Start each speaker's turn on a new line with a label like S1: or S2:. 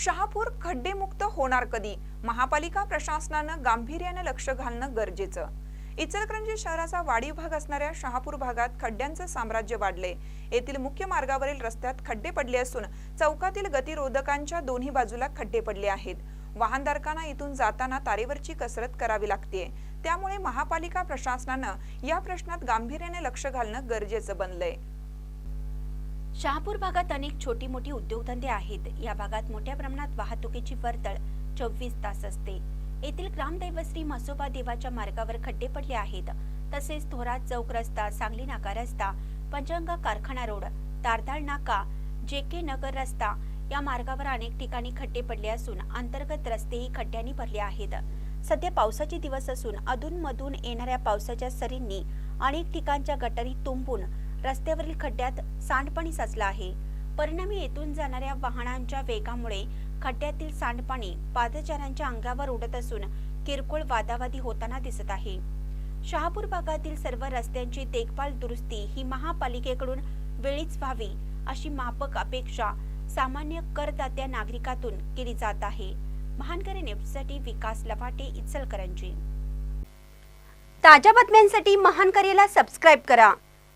S1: शहापूर खड्डेमुक्त होणार कधी? महापालिका प्रशासनानं गांभीर्यानं लक्ष घालणं गरजेचं. इचलकरंजी शहराचा वाढीव भाग असणाऱ्या शहापूर भागात खड्ड्यांचं साम्राज्य वाढले येथील मुख्य मार्गावरील रस्त्यात खड्डे पडले असून चौकातील गतिरोधकांच्या दोन्ही बाजूला खड्डे पडले आहेत. वाहनधारकांना इथून जाताना तारेवरची कसरत करावी लागते त्यामुळे महापालिका प्रशासनानं या प्रश्नात गांभीर्याने लक्ष घालणं गरजेचं बनलंय.
S2: शहापूर भागात अनेक छोटी मोठी उद्योगधंदे आहेत. या भागात मोठ्या प्रमाणात वाहतुकीची वर्दळ चोवीस तास असते. येथील ग्रामदैवत श्री म्हसोबा देवाच्या मार्गावर खड्डे पडले आहेत. तसेच थोरात चौक रस्ता सांगली नाका रस्ता पंचंग कारखाना रोड तारदाळ नाका जे के नगर रस्ता या मार्गावर अनेक ठिकाणी खड्डे पडले असून अंतर्गत रस्तेही खड्ड्यांनी भरले आहेत. सध्या पावसाचे दिवस असून अधूनमधून येणाऱ्या पावसाच्या सरींनी अनेक ठिकाणच्या गटारी तुंबून रस्त्यावरील खड्ड्यात सांडपाणी साचलं आहे. परिणामी येथून जाणाऱ्या वाहनांच्या वेगामुळे खड्ड्यातील सांडपाणी पादचाऱ्यांच्या अंगावर उडत असून किरकोळ वादावादी होताना दिसत आहे. शहापूर भागातील सर्व रस्त्यांची देखभाल दुरुस्ती ही महापालिकेकडून वेळीच व्हावी अशी मापक अपेक्षा सामान्य करदात्या नागरिकातून केली जात आहे. महानकरी न्यूजसाठी विकास लवाटे इचलकरंजी. ताज्या बातम्यांसाठी महानकरीला सबस्क्राईब करा.